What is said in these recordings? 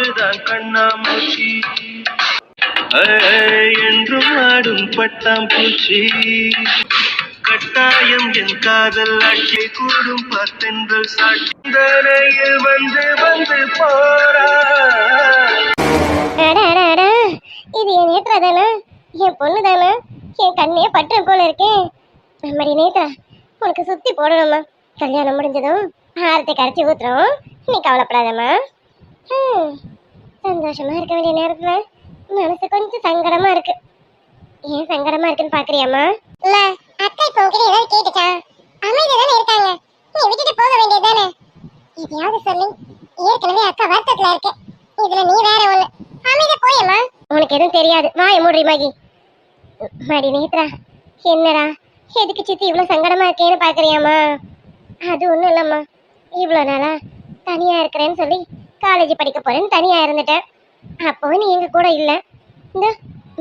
அவள்தான் கண்ணாமூச்சி? என்றும் ஆடும் பட்டாம்பூச்சி. கட்டாயம் என் காதல் ஆட்சி கூடும் பார்த்தென்றல் சாட்சிந்தனையில் வந்து வந்து போறா. இது என் நேத்ரா தானே என் பொண்ணு தானே என் கண்ணே பற்று போல இருக்கேன் நம்மடி நேத்ரா உனக்கு சுத்தி போடணுமா? கல்யாணம் முடிஞ்சதும் ஆரத்தை கரைச்சி ஊத்துறோம். நீ கவலைப்படாதம்மா. ம் சந்தோஷமா இருக்க வேண்டிய நேரத்துல மனசு கொஞ்சம் சங்கடமா இருக்கு. ஏன் சங்கடமா இருக்குன்னு பாக்குறியாம்மா? இல்ல அத்தை இப்போ உங்ககிட்ட ஏதாவது கேட்டுச்சா? அமைதி தானே இருக்காங்க. நீ விட்டுட்டு போக வேண்டியது தானே? எதையாவது சொல்லி. ஏற்கனவே அக்கா வருத்தத்துல இருக்கு. இதுல நீ வேற ஒண்ணு. அமைதி போயம்மா. உனக்கு எதுவும் தெரியாது. வாய மூடி மகி. மடி நேத்ரா. என்னடா? எதுக்கு சித்தி இவ்வளவு சங்கடமா இருக்கேன்னு பாக்குறியாம்மா? அது ஒண்ணும் இல்லம்மா. இவ்வளவு நாளா தனியா இருக்கிறேன்னு சொல்லி காலேஜ் படிக்க போறேன்னு தனியா இருந்துட்டேன். அப்போ நீ எங்க கூட இல்ல. இந்த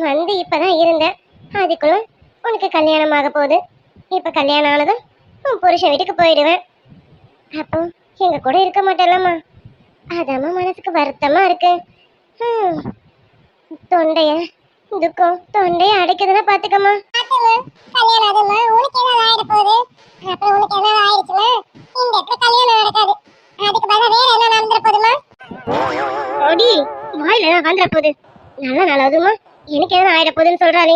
வந்து இப்பதான் இருந்தேன். அதுக்குள்ள உனக்கு கல்யாணம் ஆக போகுது. இப்ப கல்யாணம் ஆனதும் உன் புருஷன் வீட்டுக்கு போயிடுவேன். அப்போ எங்க கூட இருக்க மாட்டேலாமா? அதாம்மா மனசுக்கு வருத்தமா இருக்கு. தொண்டைய துக்கம் தொண்டைய அடைக்குதுன்னா பாத்துக்கம்மா. கல்யாணம் ஆகுமா உனக்கு என்ன ஆயிட போகுது? அப்புறம் உனக்கு என்ன ஆயிடுச்சுன்னா இந்த இடத்துல கல்யாணம் நடக்காது அதுக்கு பதிலா வேற என்ன நடந்துட போதுமா அடி வாயில வந்துட போகுது நல்ல நல்லதுமா? எனக்கு எதுவும் ஆயிட போகுதுன்னு சொல்றாளே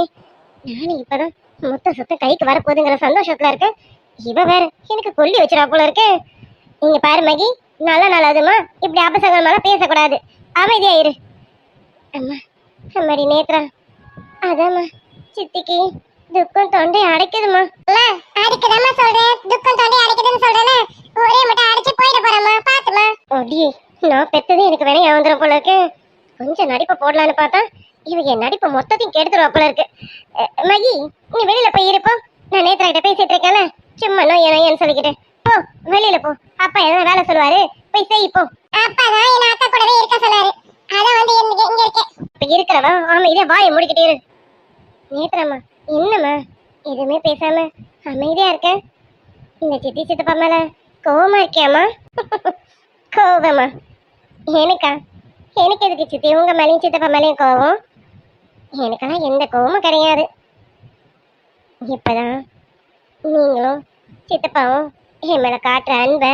நானும் இப்பதான் மொத்த சொத்து கைக்கு வரப்போகுதுங்கிற சந்தோஷத்துல இருக்கேன். இவ வேற எனக்கு கொல்லி வச்சிரா போல இருக்கு. இங்க பாரு மகி நல்ல நல்லதுமா? இப்படி அபசகரமாலாம் பேசக்கூடாது. அமைதியா இரு. அம்மா அம்மாடி நேத்ரா. அதாம்மா சித்திக்கு துக்கம் தொண்டை அடைக்குதுமா அடிக்குதாம்மா சொல்றேன். துக்கம் தொண்டை அடைக்குதுன்னு சொல்றேனே ஒரே மட்டும் அடைச்சு போயிட போறேம்மா. பாத்துமா ஒடி நான் பெத்தது எனக்கு வேணா வந்துடும் போல இருக்கு. கொஞ்சம் நடிப்பை போடலான்னு பார்த்தா இவங்க என் நடிப்பை மொத்தத்தையும் கெடுத்துருவா போல இருக்கு. மகி நீ வெளியில போய் இருப்போம் நான் நேத்ரா கிட்ட பேசிட்டு இருக்கேன்ல. சும்மா நோய் நோயன்னு சொல்லிக்கிட்டு. போ வெளியில போ. அப்பா எதனா வேலை சொல்லுவாரு போய் செய் போ. அப்பா தான் என் அக்கா கூடவே இருக்க சொன்னாரு அதான் வந்து இங்க இங்க இருக்கேன் இப்ப இருக்கிறவன் அமைதியா வாயை முடிக்கிட்டே இரு. நேத்ராம்மா என்னம்மா எதுவுமே பேசாம அமைதியா இருக்க. இந்த சித்தி சித்தப்பா மேல கோவமா இருக்கியாம்மா? கோவமா? எனக்கா? எனக்கு எதுக்கு சித்தி? உங்க மேலேயும் சித்தப்பா மேலேயும் கோவம்? எனக்கெல்லாம் எந்த கோவமும் கிடையாது. இப்பதான் நீங்களும் சித்தப்பாவும் என் மேலே காட்டுற அன்பை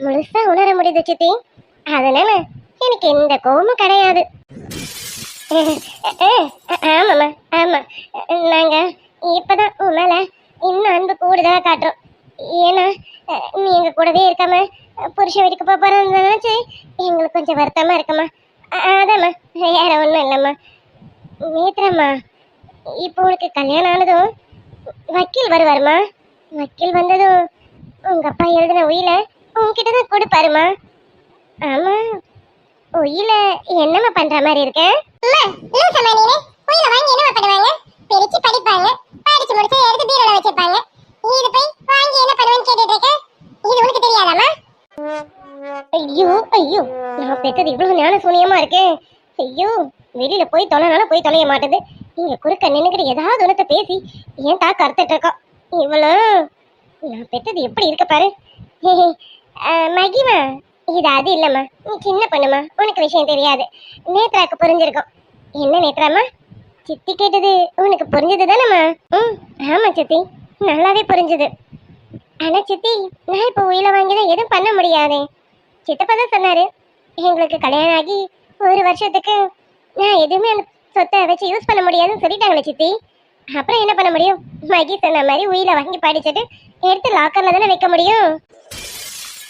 முழுசா உணர முடியுது சித்தி. அதனால எனக்கு எந்த கோவமும் கிடையாது. ஆமாம்மா ஆமா நாங்க இப்பதான் உன் மேலே இன்னும் அன்பு கூடுதலா காட்டுறோம். ஏன்னா நீ எங்கள் கூடவே இருக்காம அஹ், புருஷன் வீட்டுக்கு போக எங்களுக்கு கொஞ்சம் வருத்தமா இருக்குமா அதாம்மா. வேற ஒன்றும் இல்லைம்மா. நேத்ரம்மா இப்போ உனக்கு கல்யாணம் ஆனதும் வக்கீல் வருவாருமா வக்கீல் வந்ததும் உங்க அப்பா எழுதின உயில உங்ககிட்ட தான் கொடுப்பாருமா ஆமா உயில என்னம்மா பண்ற மாதிரி இருக்கேன் உயில வாங்கி என்னம்மா பண்ணுவாங்க? பிரிச்சு படிப்பாங்க படிச்சு முடிச்சு எடுத்து பீரோல வச்சிருப்பாங்க. இது போய் வாங்கி என்ன பண்ணுவேன்னு கேட்டுட்டு இருக்க? இது உனக்கு தெரியாதாம்மா? ஐயோ ஐயோ நான் பெற்றது இவ்வளவு ஞான சூனியமா இருக்கேன் ஐயோ வெளியில போய் தொலைனாலும் போய் தொலைய மாட்டேது. இங்க குறுக்க நின்னுக்கிட்டு ஏதாவது ஒன்றத்தை பேசி ஏன் தாக்க அறுத்துட்டு இருக்கோம் இவ்வளோ நான் பெற்றது எப்படி இருக்க பாரு. மகிமா இது அது இல்லம்மா. நீ சின்ன பொண்ணுமா உனக்கு விஷயம் தெரியாது. நேத்ராக்கு புரிஞ்சிருக்கும். என்ன நேத்ராமா சித்தி கேட்டது உனக்கு புரிஞ்சது தானம்மா? ம் ஆமா சித்தி நல்லாவே புரிஞ்சுது. ஆனா சித்தி நான் இப்போ உயில வாங்கிதான் எதுவும் பண்ண முடியாதே. சித்தப்பா தான் சொன்னாரு எங்களுக்கு கல்யாணம் ஆகி ஒரு வருஷத்துக்கு நான் எதுவுமே அந்த சொத்தை வச்சு யூஸ் பண்ண முடியாதுன்னு சொல்லிட்டாங்களே சித்தி. அப்புறம் என்ன பண்ண முடியும்? மகி சொன்ன மாதிரி உயில வாங்கி படிச்சுட்டு எடுத்து லாக்கர்ல தானே வைக்க முடியும்?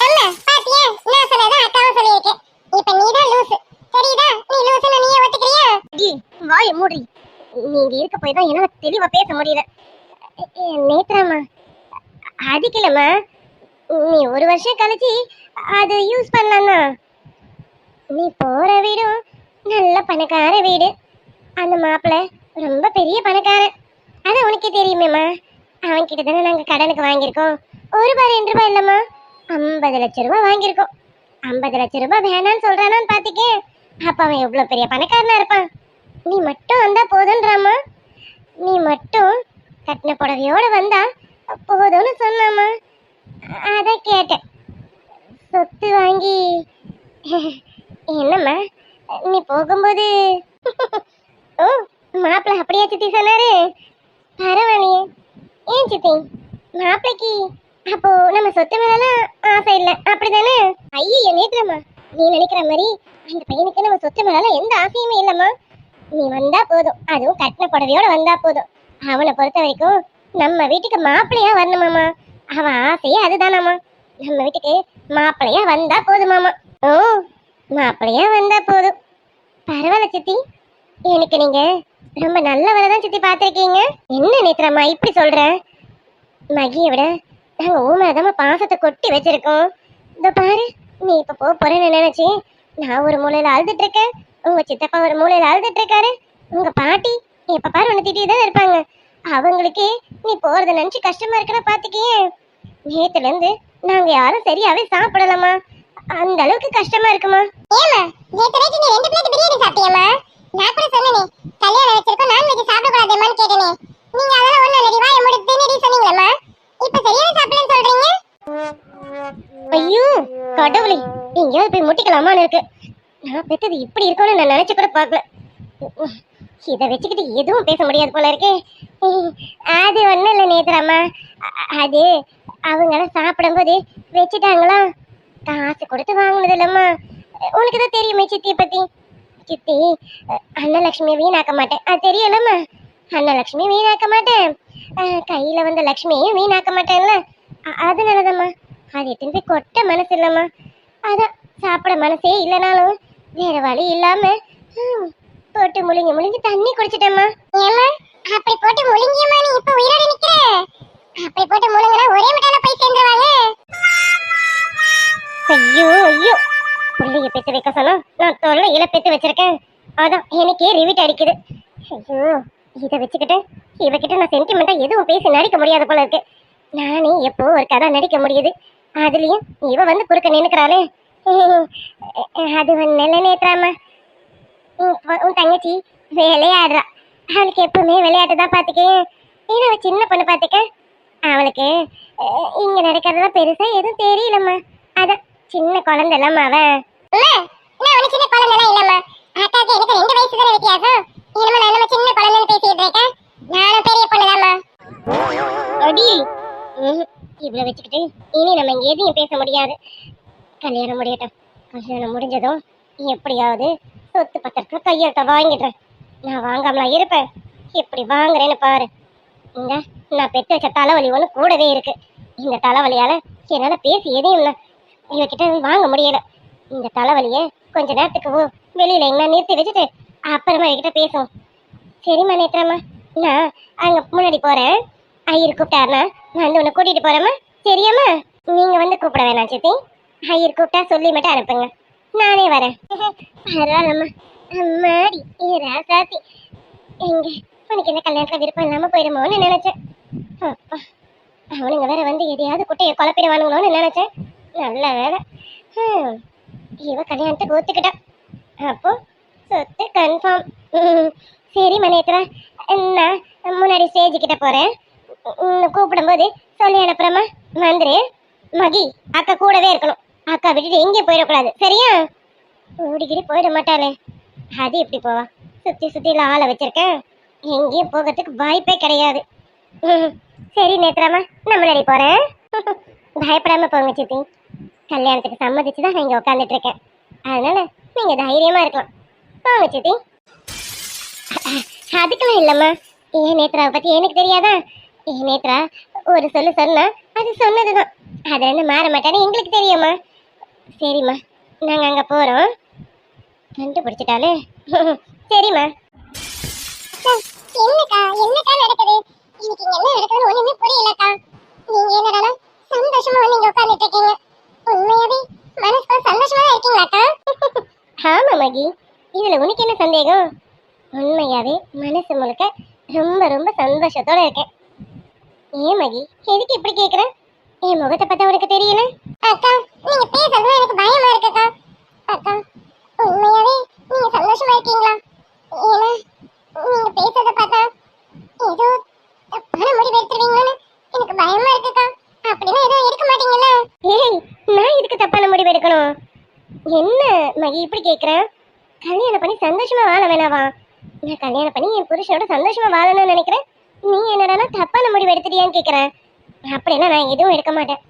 அம்மா பாத்தியா? நான் சொன்னதான் அக்காவும் சொல்லியிருக்கேன் இப்போ நீ தான் லூசு தெரியுதா? நீ லூசுன்னு நீயே ஒத்துக்கிறியா? டி வாய் மூடி. நீங்க இருக்க போய் தான் என்னால தெளிவா பேச முடியல. நேத்ராமா அதுக்கில்லம்மா நீ ஒரு வருஷம் கழிச்சு அது யூஸ் பண்ணலாம்னா நீ போகிற வீடும் நல்ல பணக்கார வீடு. அந்த மாப்பிள்ளை ரொம்ப பெரிய பணக்காரன். அது உனக்கே தெரியுமேம்மா. அவன்கிட்ட தானே நாங்கள் கடனுக்கு வாங்கியிருக்கோம். ஒரு ரூபாய் ரெண்டு ரூபாய் இல்லைம்மா. ஐம்பது லட்ச ரூபாய் வாங்கியிருக்கோம். ஐம்பது லட்ச ரூபாய் வேணான்னு சொல்கிறானான்னு பார்த்துக்கே அப்போ அவன் எவ்வளோ பெரிய பணக்காரனாக இருப்பான்? நீ மட்டும் வந்தால் போதுன்றாம்மா நீ மட்டும் கட்டின புடவையோட வந்தால் போதும்னு சொன்னாமா அதை கேட்டேன். சொத்து வாங்கி என்னம்மா நீ போகும்போது ஓ மாப்பிள்ள அப்படியா சித்தி சொன்னாரு. பரவாயில்லையே. ஏன் சித்தி? மாப்பிளைக்கு அப்போ நம்ம சொத்து மேலாம் ஆசை இல்லை. அப்படிதானே? ஐயோ நேத்திரம்மா நீ நினைக்கிற மாதிரி அந்த பையனுக்கு நம்ம சொத்து மேலாம் எந்த ஆசையுமே இல்லம்மா. நீ வந்தா போதும். அதுவும் கட்டின புடவையோட வந்தா போதும். அவனை பொறுத்த வரைக்கும் நம்ம வீட்டுக்கு மாப்பிள்ளையா வரணுமாமா அவ ஆசையே அதுதானாமா நம்ம வீட்டுக்கு மாப்பிள்ளையா வந்தா போதுமாமா ஓ மாப்பிள்ளையா வந்தா போதும். பரவாயில்ல சித்தி. எனக்கு நீங்க ரொம்ப நல்லவரை தான் சித்தி பார்த்துருக்கீங்க. என்ன நேத்திரம்மா இப்படி சொல்ற? மகியை விட நாங்க ஊமரதமா பாசத்தை கொட்டி வச்சிருக்கோம். இதோ பாரு நீ இப்ப போக போறேன்னு நினைச்சு? நான் ஒரு மூலையில அழுதுட்டு இருக்கேன் உங்க சித்தப்பா ஒரு மூலையில அழுதுட்டு இருக்காரு உங்க பாட்டி எப்ப பாரு உன்னை திட்டிட்டு தான் இருப்பாங்க. அவங்களுக்கு நீ போறத நினைச்சு கஷ்டமா இருக்கன பாத்துக்கியே. நேத்துல இருந்து நாங்க யாரும் சரியாவே சாப்பிடலாமா அந்த அளவுக்கு கஷ்டமா இருக்குமா? ஏமா நேத்து நைட்டு நீ ரெண்டு பிளேட் பிரியாணி சாப்பிட்டியம்மா? நான் கூட சொன்னனே கல்யாணம் வச்சிருக்கோம் நான்வெஜ் சாப்பிட கூடாதுமான்னு கேட்டனே. நீங்க அதெல்லாம் ஒண்ணு இல்லடி வாயை மூடி தின்னடி சொன்னீங்களம்மா. இப்ப சரியான சாப்பிடலன்னு சொல்றீங்க? ஐயோ கடவுளே எங்கேயாவது போய் முட்டிக்கலாமான்னு இருக்கு. நான் பெத்தது இப்படி இருக்கும்னு நான் நினைச்சு கூட பார்க்கல. இதை வச்சுக்கிட்டு எதுவும் பேச முடியாது போல இருக்கே. அது ஒன்றும் இல்லை நேத்ராமா. அது அவங்களாம் சாப்பிடும்போது வச்சுட்டாங்களா? காசு கொடுத்து வாங்கினது இல்லம்மா. உனக்கு தான் தெரியுமே சித்தியை பற்றி சித்தி அன்னலக்ஷ்மியை வீணாக்க மாட்டேன். அது தெரியலம்மா அன்னலக்ஷ்மி வீணாக்க மாட்டேன். கையில் வந்த லக்ஷ்மியையும் வீணாக்க மாட்டேன்ல. அதனாலதாம்மா அது எத்தனை போய் கொட்ட மனசு இல்லைம்மா. அதான் சாப்பிட மனசே இல்லைனாலும் வேற வழி இல்லாமல் போட்டு முழுங்கி முழுங்கி தண்ணி குடிச்சிட்டேம்மா. அப்படி போட்டு முழுங்கியம்மா நீ இப்ப உயிரோட நிக்கிற? அப்படி போட்டு முழுங்கினா ஒரே மிட்டால போய் சேர்ந்துருவாங்க ஐயோ ஐயோ. பிள்ளைய பெத்து வைக்க சொன்னா நான் தொல்லையில பெத்து வச்சிருக்கேன். அதான் எனக்கே ரிவிட் அடிக்குது. ஐயோ இதை வச்சுக்கிட்டு இவகிட்ட நான் சென்டிமெண்டா எதுவும் பேசி நடிக்க முடியாத போல இருக்கு. நானே எப்போ ஒரு கதை நடிக்க முடியுது. அதுலயும் இவ வந்து குறுக்க நினைக்கிறாளே அது நல்ல நேத்ராமா உன் தங்கச்சி விளையாடுறா. அவளுக்கு எப்பவுமே விளையாட்டு தான் பார்த்துக்கேன் ஏன்னா அவ சின்ன பொண்ணு பார்த்துக்க அவளுக்கு இங்க நடக்கிறதெல்லாம் பெருசா எதுவும் தெரியலம்மா. அதான் சின்ன குழந்தை இல்லம்மா அவன் ஒண்ணு சின்ன குழந்தைலாம் இல்லம்மா? அக்காக்கு எனக்கு ரெண்டு வயசு தானே வித்தியாசம். இனிமே நான் நம்ம சின்ன குழந்தைன்னு பேசிட்டு இருக்கேன்? நானும் பெரிய பொண்ணுதாம்மா. அடி ம்ஹும். இவ்வளவு வச்சுக்கிட்டு இனி நம்ம இங்க எதையும் பேச முடியாது. கல்யாணம் முடியட்டும். கல்யாணம் முடிஞ்சதும் எப்படியாவது சொத்து பத்திரத்துல கையெழுத்த வாங்கிடுறேன். நான் வாங்காமலாம் இருப்பேன். எப்படி வாங்குறேன்னு பாரு. இங்க நான் பெற்று வச்ச தலைவலி ஒன்று கூடவே இருக்கு. இந்த தலைவலியால என்னால் பேசி எதையும் இல்லை. இவகிட்ட வாங்க முடியல. இந்த தலைவலியை கொஞ்ச நேரத்துக்கு ஓ வெளியில எங்கன்னா நிறுத்தி வச்சுட்டு அப்புறமா இவகிட்ட பேசுவோம். சரிம்மா நேத்திரம்மா நான் அங்கே முன்னாடி போகிறேன் ஐயர் கூப்பிட்டாருன்னா நான் வந்து உன்னை கூட்டிகிட்டு போறேம்மா. சரியாம்மா? நீங்கள் வந்து கூப்பிட வேணாம் சித்தி. ஐயர் கூப்பிட்டா சொல்லி மட்டும் அனுப்புங்க. நானே வரேன். பரவாயில்லம்மா அம்மாடி ஏ ராசாத்தி எங்க? உனக்கு என்ன கல்யாணத்துல விருப்பம் இல்லாம போயிடுமோன்னு நினைச்சேன். அப்பா அவனுங்க வேற வந்து எதையாவது குட்டையை குழப்பிடுவானுங்களோன்னு நினைச்சேன். நல்ல வேலை. இவ கல்யாணத்துக்கு ஒத்துக்கிட்டான் அப்போ சொத்து கன்ஃபார்ம் சரி மனேத்ரா நான் முன்னாடி ஸ்டேஜ் கிட்ட போறேன். கூப்பிடும்போது சொல்லி அனுப்புறமா வந்துரு. மகி அக்கா கூடவே இருக்கணும். அக்கா விட்டுட்டு எங்கேயும் போயிடக்கூடாது. சரியா? ஓடிக்கிட்டு போயிட மாட்டாளே. அது எப்படி போவா? சுத்தி சுத்தில ஆளை வச்சிருக்கேன். எங்கேயும் போகிறதுக்கு வாய்ப்பே கிடையாது. ம், சரி நேத்ராமா நான் முன்னாடி போறேன். பயப்படாம போங்க சித்தி. கல்யாணத்துக்கு சம்மதிச்சு தான் நான் உட்காந்துட்டு இருக்கேன் அதனால நீங்க தைரியமா இருக்கலாம். போங்க சித்தி. அதுக்கெல்லாம் இல்லம்மா. ஏன் நேத்ராவை பத்தி எனக்கு தெரியாதா? ஏன் நேத்ரா ஒரு சொல்லு சொன்னா அது சொன்னதுதான். அது வந்து மாற மாட்டான்னு எங்களுக்கு தெரியுமா? சரிம்மா. நாங்க அங்க போறோம். கண்டுபிடிச்சிட்டாலே சரிம்மா. என்னக்கா என்னக்கா நடக்குது? இன்னைக்கு இங்க என்ன நடக்குதுன்னு ஒண்ணுமே புரியலக்கா. நீங்க என்னடா சந்தோஷமா வந்து இங்க உட்கார்ந்துட்டு இருக்கீங்க. உண்மையாவே மனசுக்குள்ள சந்தோஷமா தான் இருக்கீங்களாக்கா? ஆமா மகி. இதுல உனக்கு என்ன சந்தேகம்? உண்மையாவே மனசு முழுக்க ரொம்ப ரொம்ப சந்தோஷத்தோட இருக்கேன். ஏன் மகி? எதுக்கு இப்படி கேக்குற? என் முகத்தை பார்த்தா உனக்கு தெரியல? அக்கா நீங்க பேசுறது எனக்கு பயமா இருக்குக்கா அக்கா உண்மையாவே நீங்க சந்தோஷமா இருக்கீங்களா ஏன்னா நீங்க பேசுறத பார்த்தா ஏதோ தப்பான முடிவு எடுத்துருவீங்களோன்னு எனக்கு பயமா இருக்குக்கா அப்படின்னா எதுவும் எடுக்க மாட்டீங்கல்ல ஏய் நான் இதுக்கு தப்பான முடிவு எடுக்கணும் என்ன மகி இப்படி கேக்குற? கல்யாணம் பண்ணி சந்தோஷமா வாழ வேணாவா? நான் கல்யாணம் பண்ணி என் புருஷனோட சந்தோஷமா வாழணும்னு நினைக்கிறேன். நீ என்னடா தப்பான முடிவு எடுத்துட்டியான்னு கேக்குறேன் அப்படின்னா நான் எதுவும் எடுக்க மாட்டேன்.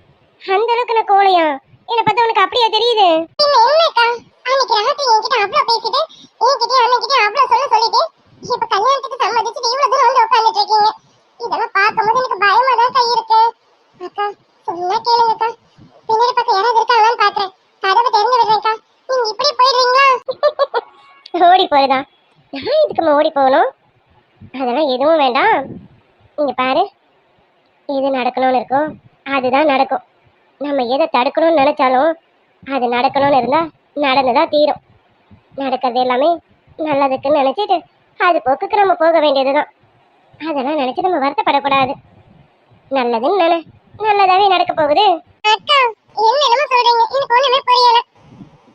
அந்த அளவுக்கு நான் கோழையா? என்னை பார்த்தா உனக்கு அப்படியா தெரியுது? என்னக்கா? அன்னைக்கு ராத்திரி என்கிட்ட அவ்வளவு பேசிட்டு என்கிட்ட அவன்கிட்ட அவ்வளவு சொல்ல சொல்லிட்டு இப்ப கல்யாணம் சம்மதிச்சுட்டு இவ்வளவு தூரம் வந்து உட்கார்ந்துட்டு இருக்கீங்க இதெல்லாம் பார்க்கும்போது எனக்கு பயமா தான் கை இருக்கு அக்கா சொன்னா கேளுங்கக்கா பின்னாடி பக்கம் யாராவது இருக்காங்களான்னு பாக்குறேன் கதவை திறந்து விடுறேன்க்கா நீங்க இப்படி போயிடுவீங்களா ஓடி நான் இதுக்குமா ஓடி போகணும்? அதெல்லாம் எதுவும் வேண்டாம். இங்கே பாரு. எது நடக்கணும்னு இருக்கோ அதுதான் நடக்கும். நம்ம எதை தடுக்கணும்னு நினைச்சாலும் அது நடக்கணும்னு இருந்தா தான் தீரும். நடக்கிறது எல்லாமே நல்லதுக்குன்னு நினைச்சிட்டு அது போக்குக்கு நம்ம போக வேண்டியதுதான். அதெல்லாம் நினைச்சு நம்ம வருத்தப்படக்கூடாது. நல்லதுன்னு நினை. நல்லதாவே நடக்க போகுது. அக்கா என்னென்னமோ சொல்றீங்க. எனக்கு ஒண்ணுமே புரியல.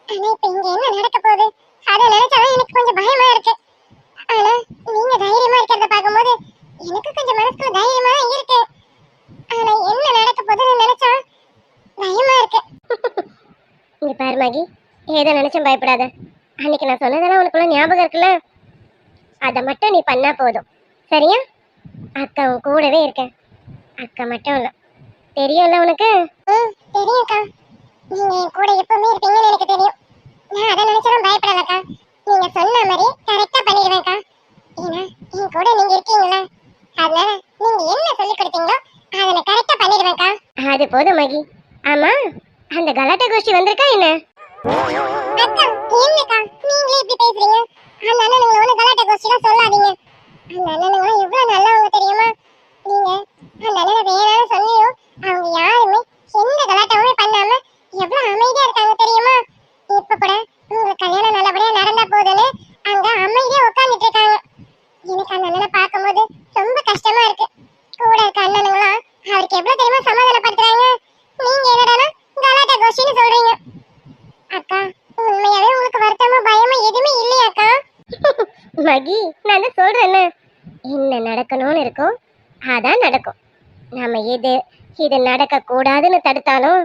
ஆனா இப்ப இங்க என்ன நடக்க போகுது? அதை நினைச்சாதான் எனக்கு கொஞ்சம் பயமா இருக்கு. ஆனா நீங்க தைரியமா இருக்கிறத பார்க்கும்போது எனக்கு கொஞ்சம் மனசுக்குள்ள தைரியமா இருக்கு. ஆனா என்ன நடக்க போகுதுன்னு நினைச்சா பயமா இருக்கு. இங்க பாரு மகி. ஏதோ நினைச்சும் பயப்படாத. அன்னைக்கு நான் சொன்னதெல்லாம் உனக்குள்ள ஞாபகம் இருக்குல்ல? அதை மட்டும் நீ பண்ணா போதும். சரியா? அக்கா உன் கூடவே இருக்கேன். அக்கா மட்டும் இல்லை. தெரியும்ல உனக்கு? தெரியும்க்கா. நீங்க என் கூட எப்பவுமே இருப்பீங்கன்னு எனக்கு தெரியும். நான் அதை நினைச்சாலும் பயப்படலக்கா நீங்க சொன்ன மாதிரி கரெக்டா பண்ணிடுவேன்க்கா. ஏன்னா என் கூட நீங்க இருக்கீங்களா அதனால நீங்க என்ன சொல்லி கொடுத்தீங்களோ அதை நான் கரெக்டா பண்ணிடுவேன்க்கா. அது போதும் மகி. ஆமா அந்த கலாட்டா கோஷ்டி வந்திருக்கா என்ன? அக்கா என்னக்கா? நீங்களே இப்படி பேசுறீங்க. அந்த அண்ணனுங்களை ஒண்ணு கலாட்ட கோஷ்டிலாம் சொல்லாதீங்க. அந்த அண்ணனுங்களாம் எவ்வளவு நல்லவங்க தெரியுமா? நீங்க அந்த அண்ணனை வேணாம்னு சொல்லியும் அவங்க யாருமே எந்த கலாட்டாவுமே எவ்வளவு அமைதியா இருக்காங்க தெரியுமா இப்ப கூட உங்களுக்கு கல்யாணம் நல்லபடியா நடந்தா போதுன்னு அங்க அமைதியா உட்கார்ந்துட்டு இருக்காங்க எனக்கு அந்த அண்ணனை பார்க்கும்போது ரொம்ப கஷ்டமா இருக்கு கூட இருக்க அண்ணனுங்களாம் அவருக்கு எவ்வளவு தெரியுமா சமாதானப்படுத்துறாங்க நீங்க என்னடானா கலாட்டா கோஷ்டின்னு சொல்றீங்க அக்கா உண்மையாவே உங்களுக்கு வருத்தமா பயமா எதுவுமே இல்லையாக்கா மகி நான் தான் சொல்றேன்ல என்ன நடக்கணும்னு இருக்கோ அதான் நடக்கும் நம்ம இது நடக்க கூடாதுன்னு தடுத்தாலும்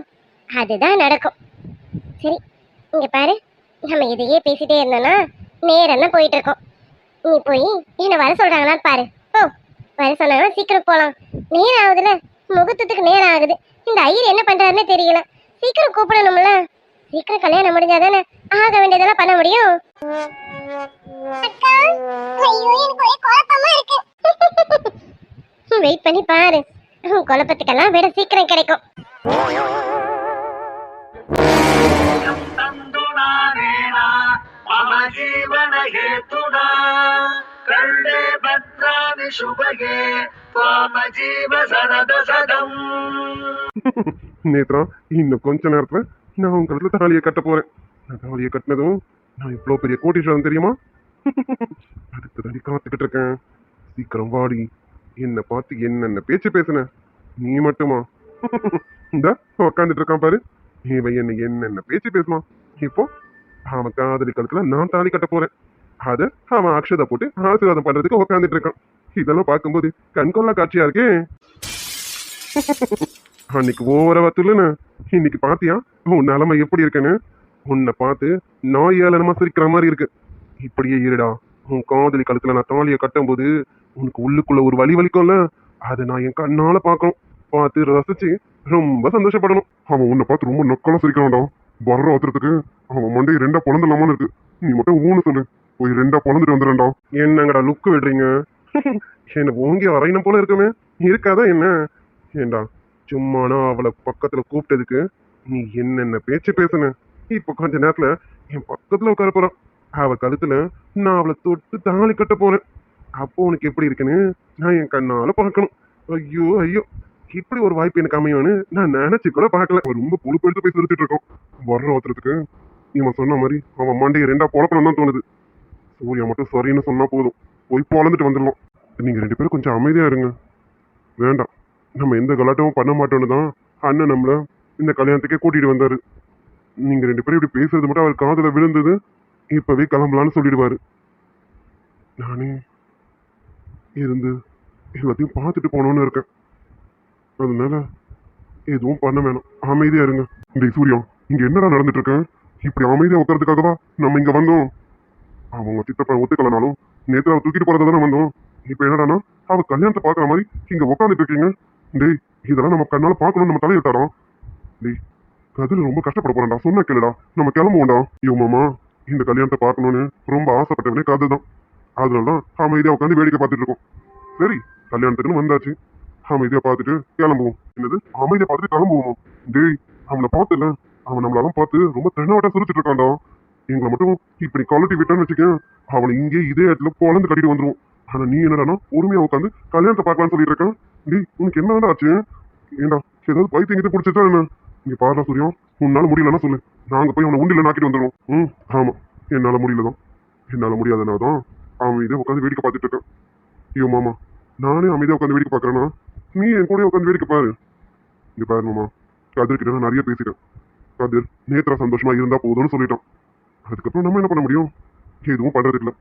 அதுதான் நடக்கும். சரி இங்க பாரு. நம்ம இதையே பேசிட்டே இருந்தோம்னா நேரம் போயிட்டு இருக்கோம் நீ போய் என்ன வர சொல்றாங்களான்னு பாரு. ஓ வர சொன்னாங்கன்னா சீக்கிரம் போலாம். நேரம் ஆகுதுல முகூர்த்தத்துக்கு நேரம் ஆகுது. இந்த ஐயர் என்ன பண்றாருன்னு தெரியல. சீக்கிரம் கூப்பிடணும்ல. சீக்கிரம் கல்யாணம் முடிஞ்சாதானே ஆக வேண்டியதெல்லாம் பண்ண முடியும். வெயிட் பண்ணி பாரு. குழப்பத்துக்கெல்லாம் விட சீக்கிரம் கிடைக்கும். நேத்ரா இன்னும் கொஞ்ச நேரத்துல நான் உங்க இடத்துல தாலியை கட்ட போறேன். தாலியை கட்டினதும் நான் இவ்வளவு பெரிய கோட்டீஸ்வரன் தெரியுமா? அதுக்கு தாண்டி காத்துக்கிட்டு இருக்கேன். சீக்கிரம் வாடி. என்னை பார்த்து என்னென்ன பேச்சு பேசுன? நீ மட்டுமா? இந்த உக்காந்துட்டு இருக்கான் பாரு. இவன் என்ன என்னென்ன பேச்சு பேசுவான்? இப்போ அவன் காதலி கழுத்துல நான் தாலி கட்ட போறேன். அத அவன் அக்ஷதை போட்டு ஆசீர்வாதம் பண்றதுக்கு உக்காந்துட்டு இருக்கான். இதெல்லாம் பார்க்கும்போது கண்கொள்ளா காட்சியா இருக்கே? அன்னைக்கு ஓவர வத்துலன்னு இன்னைக்கு பாத்தியா? உன் நிலைமை எப்படி இருக்குன்னு? உன்னை பார்த்து நான் ஏளனமா சிரிக்கிற மாதிரி இருக்கு. இப்படியே இருடா. உன் காதலி கழுத்துல நான் தாலியை கட்டும்போது உனக்கு உள்ளுக்குள்ள ஒரு வலி வலிக்கும்ல அதை நான் என் கண்ணால பார்க்கணும். பார்த்து ரசிச்சு ரொம்ப சந்தோஷப்படணும். அவன் உன்னை பார்த்து ரொம்ப நக்கலா சிரிக்கிறான்டா. வர்ற ஒருத்தருக்கு அவன் மண்டையை ரெண்டா பொழந்துலாமான்னு இருக்கு. நீ மட்டும் ஊனு சொல்லு. போய் ரெண்டா பொழந்துட்டு வந்துடும்டா என்னங்கடா லுக்கு விடுறீங்க? என்ன ஓங்கி வரையணும் போல இருக்குமே. இருக்காதா என்ன? ஏண்டா சும்மானா அவளை பக்கத்துல கூப்பிட்டதுக்கு நீ என்னென்ன பேச்சு பேசுன? இப்போ கொஞ்ச நேரத்துல என் பக்கத்துல உட்கார போறான். அவ கழுத்துல நான் அவளை தொட்டு தாலி கட்ட போறேன். அப்போ உனக்கு எப்படி இருக்குன்னு நான் என் கண்ணால பார்க்கணும். ஐயோ ஐயோ. இப்படி ஒரு வாய்ப்பு எனக்கு அமையும்னு நான் நினைச்சு கூட பார்க்கல. அவன் ரொம்ப பொறுப்பெடுத்து போய் சிரிச்சிட்டு இருக்கோம் வர்ற ஒருத்தருக்கு இவன் சொன்ன மாதிரி அவன் மண்டையை ரெண்டா பொழக்கணும் தான் தோணுது. சூர்யா மட்டும் சரின்னு சொன்னா போதும். போய் பொழந்துட்டு வந்துடலாம். நீங்க ரெண்டு பேரும் கொஞ்சம் அமைதியா இருங்க. வேண்டாம். நம்ம எந்த கலாட்டமும் பண்ண மாட்டோம்னு தான் அண்ணன் நம்மள இந்த கல்யாணத்துக்கே கூட்டிட்டு வந்தாரு. நீங்க ரெண்டு பேரும் இப்படி பேசுறது மட்டும் அவர் காதல விழுந்தது இப்பவே கிளம்பலான்னு சொல்லிடுவாரு. நானே இருந்து எல்லாத்தையும் பார்த்துட்டு போனோன்னு இருக்கேன். அதனால எதுவும் பண்ண வேணாம். அமைதியா இருங்க. டேய் சூர்யா இங்க என்னடா நடந்துட்டு இருக்கேன் இப்படி அமைதியா உட்கறதுக்காகவா நம்ம இங்க வந்தோம்? அவங்க சித்தப்பா ஒத்துக்கலனாலும் நேத்து அவ தூக்கிட்டு போறதா தானே வந்தோம்? இப்ப என்னடானா? அவ கல்யாணத்தை பாக்குற மாதிரி இங்க உட்காந்துட்டு இருக்கீங்க. டேய் இதெல்லாம் நம்ம கண்ணால பார்க்கணும் நம்ம தலையிட்டாரோம் டேய் கதில் ரொம்ப கஷ்டப்பட போறேன்டா. சொன்ன கேளுடா. நம்ம கிளம்புவோம்டா. ஐயோ மாமா இந்த கல்யாணத்தை பார்க்கணும்னு ரொம்ப ஆசைப்பட்டவனே கதை தான் அதனாலதான் அமைதியா உட்காந்து வேடிக்கை பார்த்துட்டு இருக்கோம். சரி கல்யாணத்துக்குன்னு வந்தாச்சு. அமைதியா பார்த்துட்டு கிளம்புவோம். என்னது? அமைதியா பார்த்துட்டு கிளம்புவோம்? டேய் அவனை பார்த்துல. அவன் நம்மளெல்லாம் பார்த்து ரொம்ப தென்னாவட்டா சிரிச்சிட்டு இருக்கான்டா. எங்களை மட்டும் இப்படி குவாலிட்டி விட்டான்னு வச்சுக்க அவனை இங்கே இதே இடத்துல குழந்தை கட்டிட்டு வந்துருவோம். ஆனா நீ என்னடானா பொறுமையா உட்காந்து கல்யாணத்தை பார்க்கலாம்னு சொல்லிட்டு இருக்கான். டேய் உனக்கு என்னடா ஆச்சு? ஏண்டா ஏதாவது பைத்தியம் எங்கிட்ட பிடிச்சிட்டா என்ன? இங்க பாருடா சூரியம் உன்னால முடியலன்னா சொல்லு. நாங்க போய் அவனை உண்டில நாக்கிட்டு வந்துடுவோம் ம் ஆமா. என்னால முடியலதான். என்னால முடியாதனால தான் அவன் உட்காந்து வேடிக்கை பார்த்துட்டு இருக்கேன். ஐயோ மாமா நானே அமைதியாக உட்காந்து வேடிக்கை பார்க்குறேன்னா நீ என் கூட உட்காந்து வேடிக்கை பாரு. இங்கே பாரு மாமா கதிர்கிட்ட நான் நிறைய பேசிட்டேன். கதிர் நேத்திரா சந்தோஷமா இருந்தால் போதும்னு சொல்லிட்டான். அதுக்கப்புறம் நம்ம என்ன பண்ண முடியும்? எதுவும் பண்ணுறதில்ல இல்ல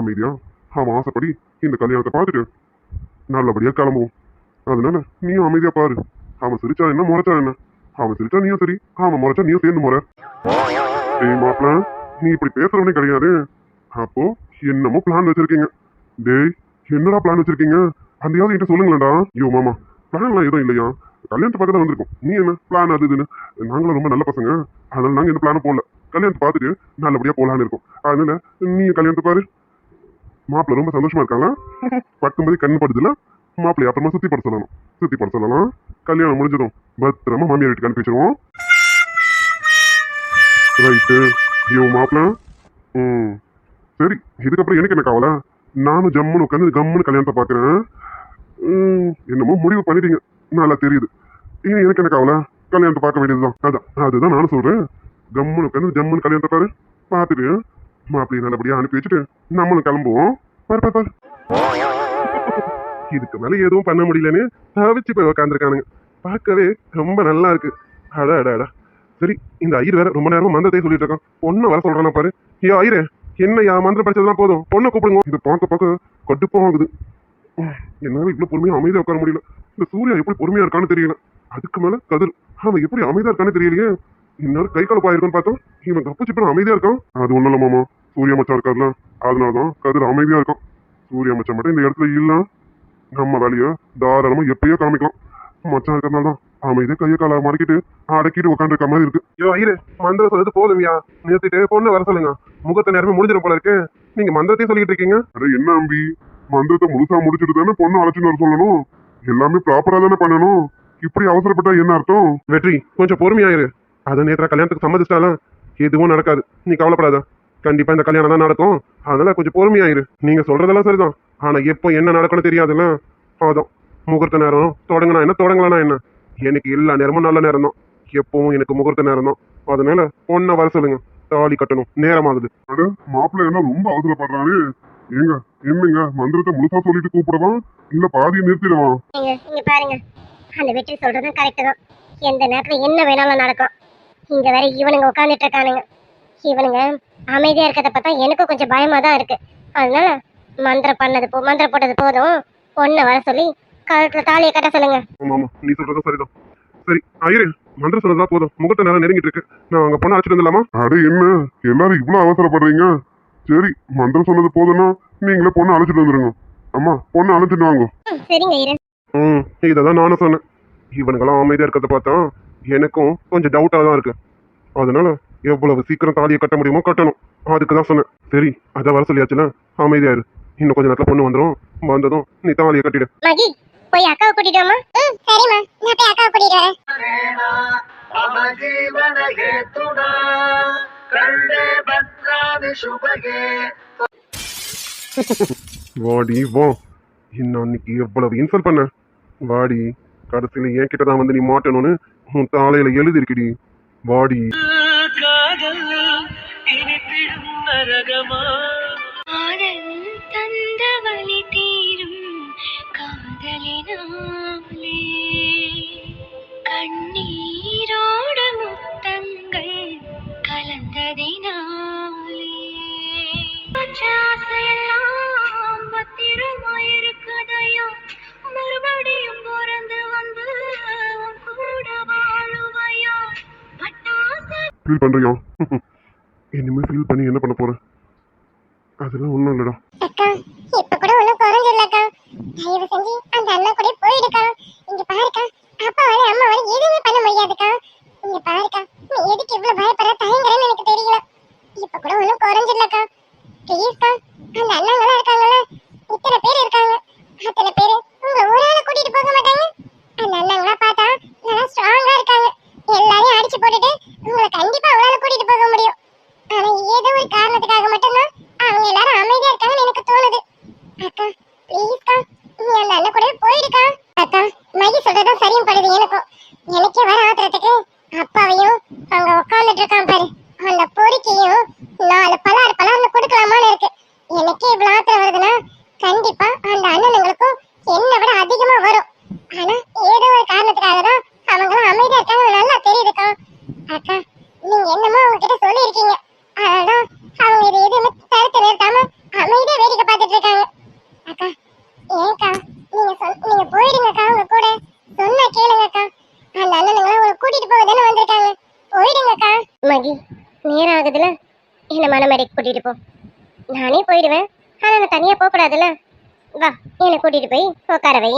அமைதியா? அவன் ஆசைப்படி இந்த கல்யாணத்தை பார்த்துட்டு நல்லபடியாக கிளம்புவோம். அதனால நீயும் அமைதியாக பாரு. அவன் சிரிச்சா என்ன முறைச்சா என்ன? அவன் சிரிச்சா நீயும் சரி அவன் முறைச்சா நீயும் சேர்ந்து முறை. டேய் நீ இப்படி பேசுறவனே கிடையாது. அப்போ என்னமோ பிளான் வச்சிருக்கீங்க. டேய் என்னடா பிளான் வச்சிருக்கீங்க? அதையாவது என்கிட்ட சொல்லுங்களேன்டா. ஐயோ மாமா பிளான்லாம் எதுவும் இல்லையா? கல்யாணத்தை பார்க்க தான் வந்திருக்கோம். நீ என்ன? பிளான் அது இதுன்னு. நாங்களும் ரொம்ப நல்ல பசங்க. அதனால நாங்கள் எந்த பிளானும் போடல. கல்யாணத்தை பார்த்துட்டு நல்லபடியாக போகலான்னு இருக்கோம். அதனால நீ கல்யாணத்தை பாரு. மாப்பிள்ள ரொம்ப சந்தோஷமா இருக்காங்க பக்கும்போது கண்ணு படுதுல? மாப்பிள்ளை அப்புறமா சுத்தி பட சொல்லணும். சுத்தி பட சொல்லலாம். கல்யாணம் முடிஞ்சதும் பத்திரமா மாமியார் வீட்டுக்கு அனுப்பி வச்சிருவோம். ரைட்டு ஐயோ மாப்பிள்ள. ம். சரி இதுக்கப்புறம் எனக்கு என்ன கவலை? நானும் ஜம்முன்னு உட்காந்து கம்முன்னு கல்யாணத்தை பார்க்குறேன். என்னமோ முடிவு பண்ணிட்டீங்க. நல்லா தெரியுது. இனி எனக்கு என்ன கவலை? கல்யாணத்தை பார்க்க வேண்டியதுதான். அதான் அதுதான் நானும் சொல்கிறேன் கம்முன்னு உட்காந்து ஜம்முன்னு கல்யாணத்தை பாரு. பார்த்துட்டு மாப்பிள்ளையை நல்லபடியாக அனுப்பி வச்சுட்டு நம்மளும் கிளம்புவோம். பாரு பாரு பாரு. இதுக்கு மேலே எதுவும் பண்ண முடியலன்னு தவிச்சு போய் உக்காந்துருக்கானுங்க பார்க்கவே ரொம்ப நல்லா இருக்கு. அட அட அட. சரி இந்த ஐயர் வேற ரொம்ப நேரமா மந்திரத்தை சொல்லிட்டு இருக்கான். ஒன்னும் வர சொல்றானா பாரு. ஏ ஐயரே. என்ன யா மந்திரம் படிச்சதெல்லாம் போதும்? பொண்ணை கூப்பிடுங்க. இது பார்க்க பார்க்க கட்டுப்பம் ஆகுது. என்னால இவ்வளவு பொறுமையா அமைதியா உட்கார முடியல. இந்த சூர்யா எப்படி பொறுமையா இருக்கான்னு தெரியல. அதுக்கு மேல கதிர். அவன் எப்படி அமைதியா இருக்கான்னு தெரியலையே. இன்னொரு கை கால இருக்குன்னு பார்த்தோம். இவன் கப்பு சிப்பன் அமைதியா இருக்கான். அது ஒண்ணும் இல்ல மாமா. சூர்யா மச்சான் இருக்காருல்ல அதனாலதான் கதிர் அமைதியா இருக்கும் சூரிய மச்சான் மட்டும் இந்த இடத்துல இல்ல. நம்ம வேலையை தாராளமா எப்பயோ காமிக்கலாம். மச்சான் இருக்கிறனால தான் அமைதியா கையை காலை மடக்கிட்டு அடக்கிட்டு உட்காந்துருக்க மாதிரி இருக்கு. ஐயோ ஐயரு மந்திரம் சொல்றது போதும்யா. நிறுத்திட்டு பொண்ணு வர சொல்லுங்க. முகத்த நேரமே முடிஞ்சிடும் போல இருக்கு. நீங்க மந்திரத்தையும் சொல்லிட்டு இருக்கீங்க? அட என்ன அம்பி? மந்திரத்தை முழுசா முடிச்சுட்டு தானே பொண்ணு அழைச்சிட்டு வர சொல்லணும்? எல்லாமே ப்ராப்பரா தானே பண்ணணும்? இப்படி அவசரப்பட்டா என்ன அர்த்தம்? வெற்றி கொஞ்சம் பொறுமையாயிரு அது நேற்று கல்யாணத்துக்கு சம்மதிச்சிட்டாலும் எதுவும் நடக்காது. நீ கவலைப்படாத. கண்டிப்பா இந்த கல்யாணம் தான் நடக்கும். அதனால கொஞ்சம் பொறுமையாயிரு நீங்க சொல்றதெல்லாம் சரிதான். ஆனா எப்போ என்ன நடக்கும்னு தெரியாதுல்ல? அதான். முகூர்த்த நேரம். தொடங்கினா என்ன? தொடங்கலனா என்ன? எனக்கு எல்லா நேரமும் நல்ல நேரம் தான் எப்பவும் எனக்கு முகூர்த்த நேரம் தான் அதனால பொண்ணை வர சொல்லுங்க. தாலி கட்டணும். நேரமாகுது. அட மாப்பிள்ளை என்ன ரொம்ப அவசரப்படுறானே. ஏங்க என்னங்க மந்திரத்தை முழுசா சொல்லிட்டு கூப்பிடலாம் இல்ல பாதியை நிறுத்திடுவான் நீங்க இங்க பாருங்க. அந்த வெற்றி சொல்றதும் கரெக்ட் தான். எந்த நேரத்துல என்ன வேணாலும் நடக்கும். இங்க வேற இவனுங்க உட்காந்துட்டு இருக்கானுங்க இவனுங்க அமைதியா இருக்கிறத பார்த்தா எனக்கும் கொஞ்சம் பயமா தான் இருக்கு. அதனால மந்திரம் பண்ணது போ மந்திரம் போட்டது போதும். பொண்ணை வர சொல்லி கழுத்துல தாலியை கட்ட சொல்லுங்க. ஆமா ஆமா நீ சொல்றதும் சரிதான். சரி ஐயரு. மந்திரம் சொன்னதா போதும். முகூர்த்த நேரம் நெருங்கிட்டு இருக்கு. நான் அங்க பொண்ணை அழைச்சிட்டு வந்துடலாமா? அட என்ன? எல்லாரும் இவ்வளவு அவசரப்படுறீங்க? சரி மந்திரம் சொன்னது போதும்னா நீங்களே பொண்ணை அழைச்சிட்டு வந்துருங்க. அம்மா பொண்ணை அழைச்சிட்டு வாங்க. ம், சரிங்க ஐயரு ம் இதை தான் நானும் சொன்னேன். இவனுங்கெல்லாம் அமைதியா இருக்கிறத பார்த்தா எனக்கும் கொஞ்சம் டவுட்டாக தான் இருக்கு. அதனால எவ்வளவு சீக்கிரம் தாலியை கட்ட முடியுமோ கட்டணும். அதுக்கு தான் சொன்னேன். சரி அதை வர சொல்லியாச்சுல? அமைதியா இரு. இன்னும் கொஞ்ச நேரத்துல பொண்ணு வந்துடும் வந்ததும் நீ தாலியை கட்டிடு. மகி போய் அக்காவை கூட்டிட்டு வாமா வாடி வா. இன்னும் அன்னைக்கு எவ்வளவு இன்சல் பண்ண? வாடி கடைசியில ஏன் கிட்ட வந்து நீ மாட்டணும்னு உன் தாலையில எழுதி இருக்குடி வாடி நரகமா? தந்த காதலினாலே கண்ணீரோட முத்தங்கள் கலந்ததினாலே ஆசையெல்லாம் பத்திரமாயிருக்கதையோ மறுபடியும் பிறந்து வந்து கூட வாழுவையோ? பட்டாசு. ஃபீல் பண்றியா? இனிமே ஃபீல் பண்ணி என்ன பண்ண போற? அதெல்லாம் ஒன்றும் இல்லைடா அக்கா இப்ப கூட ஒண்ணும் குறைஞ்சிடலக்கா தயவு செஞ்சு அந்த அண்ணா கூட போயிடுக்கா. இங்க பாருக்கா அப்பாவால அம்மாவால எதுவுமே பண்ண முடியாதுக்கா. இங்க பாருக்கா நீ எதுக்கு இவ்வளவு பயப்படுற? தயங்குறேன்னு எனக்கு தெரியல. இப்ப கூட ஒண்ணும் குறைஞ்சிடலக்கா. ப்ளீஸ்க்கா அந்த அண்ணாங்களா இருக்காங்கல்ல இத்தனை பேர் இருக்காங்க. அத்தனை பேர் உங்க ஆளை கூட்டிட்டு போக மாட்டாங்க அந்த அண்ணாங்களா பார்த்தா நல்லா ஸ்ட்ராங்கா இருக்காங்க எல்லாரையும் அடிச்சு போட்டுட்டு உங்களை கண்டிப்பா அவங்களால கூட்டிட்டு போக முடியும் ஆனா ஏதோ ஒரு காரணத்துக்காக மட்டும்தான் அவங்க எல்லாரும் அமைதியா இருக்காங்கன்னு எனக்கு தோணுது அக்கா ப்ளீஸ்க்கா நீ அந்த அண்ணன் கூட போயிடுக்கா அக்கா மகி சொல்றதும் சரியும் படுது எனக்கும் எனக்கே வர ஆத்திரத்துக்கு அப்பாவையும் அங்க உட்கார்ந்துட்டு இருக்கான் பாரு அந்த பொறுக்கையும் நாலு பலார் பலார்னு கொடுக்கலாமான்னு இருக்கு எனக்கே இவ்வளவு ஆத்திரம் வருதுன்னா கண்டிப்பா அந்த அண்ணனுங்களுக்கும் என்னை விட அதிகமா வரும் ஆனா ஏதோ ஒரு காரணத்துக்காக தான் அவங்களும் அமைதியா இருக்காங்க நல்லா தெரியுதுக்கா அக்கா நீங்க என்னமோ அவங்க கிட்ட சொல்லியிருக்கீங்க. ஆனா அவங்க இது எதுவுமே தடுத்து நிறுத்தாம அமைதியா வேடிக்கை பார்த்துட்டு இருக்காங்க. அக்கா ஏன்க்கா நீங்க சொல் நீங்க போயிடுங்கக்கா உங்க கூட. சொன்னா கேளுங்கக்கா. அந்த அண்ணனுங்களாம் உங்களை கூட்டிட்டு போக தானே வந்திருக்காங்க. போயிடுங்கக்கா. மகி நேரம் ஆகுதுல என்ன மனமேடைக்கு கூட்டிட்டு போ. நானே போயிடுவேன். ஆனா நான் தனியா போக கூடாதுல்ல வா என்னை கூட்டிட்டு போய் உட்கார வை.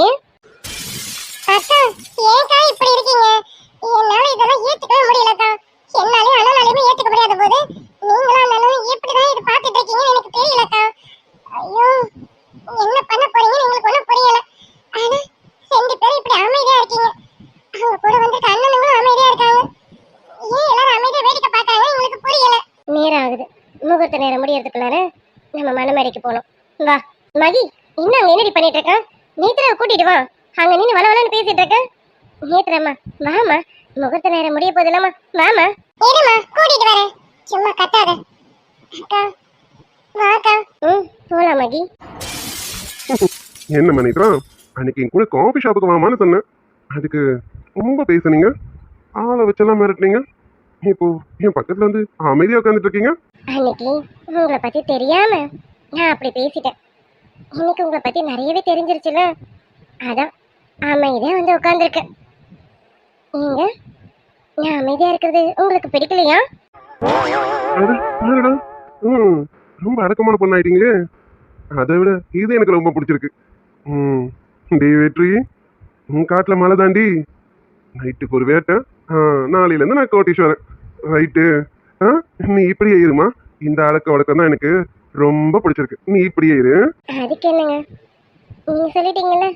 அக்கா ஏன்க்கா இப்படி இருக்கீங்க என்னால இதெல்லாம் ஏத்துக்கவே முடியலக்கா என்னாலயும் அண்ணனாலையுமே ஏத்துக்க முடியாத போது நீங்களும் அண்ணனும் எப்படிதான் இது பார்த்துட்டு இருக்கீங்கன்னு எனக்கு தெரியலக்கா ஐயோ என்ன பண்ண போறீங்கன்னு எங்களுக்கு ஒண்ணும் புரியல ஆனா ரெண்டு பேரும் இப்படி அமைதியா இருக்கீங்க அவங்க கூட வந்திருக்க அண்ணனுங்களும் அமைதியா இருக்காங்க ஏன் எல்லாரும் அமைதியா வேடிக்கை பார்க்கறாங்க எங்களுக்கு புரியல நேரம் ஆகுது முகூர்த்த நேரம் முடியறதுக்குள்ளார நம்ம மனமேடைக்கு போகணும் வா மகி இன்னும் அங்க என்னடி பண்ணிட்டு இருக்க நேத்ராவை கூட்டிட்டு வா. அங்க நின்று வளவலன்னு பேசிட்டு இருக்க நேத்ராம்மா வாமா முகூர்த்த நேரம் முடிய போதில்லம்மா வாமா இருமா கூட்டிட்டு வரேன் சும்மா கத்தாத. அக்கா வாக்கா. ம் போலாம் மகி. என்ன மணித்ரா அன்னைக்கு என் கூட காஃபி ஷாப்புக்கு வாமான்னு சொன்னேன் அதுக்கு ரொம்ப பேசுனீங்க. ஆளை வச்செல்லாம் மிரட்டினீங்க. இப்போ என் பக்கத்துல வந்து அமைதியா உட்காந்துட்டு இருக்கீங்க. அன்னைக்கு உங்களை பற்றி தெரியாமல் நான் அப்படி பேசிட்டேன். இன்னைக்கு உங்களை பற்றி நிறையவே தெரிஞ்சிருச்சுல அதான் அமைதியாக வந்து உட்காந்துருக்கேன் நீங்க நான் அமைதியாக இருக்கிறது உங்களுக்கு பிடிக்கலையா? ம் ரொம்ப அடக்கமான பொண்ணாயிட்டீங்களே. அதை விட இது எனக்கு ரொம்ப பிடிச்சிருக்கு. ம் டே வெற்றி உன் காட்டில் மழை தாண்டி நைட்டுக்கு ஒரு வேட்டை. ஆ, நாளையிலேருந்து நான் கோட்டீஸ்வரன். ரைட்டு. நீ இப்படியே இருமா? இந்த அடக்க வடக்கம் தான் எனக்கு ரொம்ப பிடிச்சிருக்கு. நீ இப்படியே இரு. அதுக்கு என்னங்க? நீங்க சொல்லிட்டீங்கல்ல?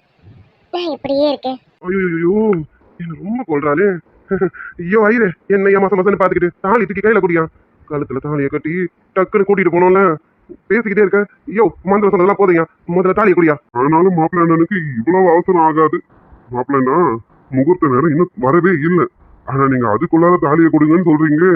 நான் இப்படியே இருக்கேன். ஐயோ என்ன ரொம்ப கொள்றாளே. ஐயோ ஐயரே என்ன ஏமாசம் மாசம் பார்த்துக்கிட்டு தாலி தூக்கி கையில குடியா கழுத்துல தாலியை கட்டி டக்குன்னு கூட்டிட்டு போனோம்ல. பேசிக்கிட்டே இருக்க. ஐயோ மந்திரம் சொன்னதெல்லாம் போதுங்க முதல்ல தாலியை குடியா. ஆனாலும் மாப்பிள்ளை அண்ணனுக்கு இவ்வளவு அவசரம் ஆகாது. மாப்பிள்ளா முகூர்த்த நேரம் இன்னும் வரவே இல்லை. ஆனா நீங்க அதுக்குள்ளார தாலியை கொடுங்கன்னு சொல்றீங்க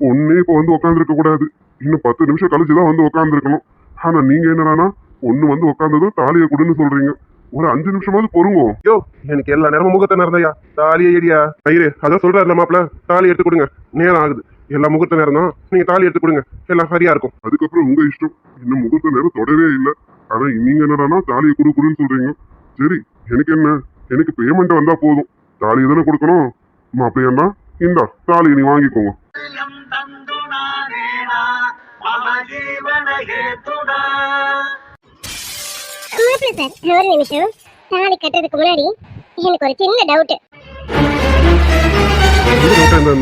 ஒன்னே இப்போ வந்து உட்காந்துருக்க கூடாது. இன்னும் பத்து நிமிஷம் கழிச்சு தான் வந்து உட்காந்துருக்கணும் ஆனா நீங்க என்னடானா ஒன்னு வந்து உட்காந்ததும் தாலியை கொடுன்னு சொல்றீங்க. ஒரு அஞ்சு நிமிஷமாவது பொறுங்கோ. யோ எனக்கு எல்லா நேரமும் முகத்தை நேரந்தையா தாலியே ஏடியா தயிர் அதான் சொல்றாரு நம்ம மாப்பிள. தாலி எடுத்து கொடுங்க. நேரம் ஆகுது. எல்லா முகூர்த்த நேரம் தான் நீங்க தாலி எடுத்து கொடுங்க. எல்லாம் சரியா இருக்கும். அதுக்கப்புறம் உங்க இஷ்டம். இன்னும் முகூர்த்த நேரம் தொடவே இல்லை. ஆனா நீங்க என்னடானா தாலியை கொடு கொடுன்னு சொல்றீங்க. சரி எனக்கு என்ன? எனக்கு பேமெண்ட் வந்தா போதும். தாலியை தானே கொடுக்கணும்? மாப்பிள்ளையாண்டா இந்தா தாலி நீ வாங்கிக்கோங்க. மம ஜீவன ஹேத்துடா மாப்பிள்ள சார் ஒரு நிமிஷம். தாலி கட்டுறதுக்கு முன்னாடி எனக்கு ஒரு சின்ன டவுட்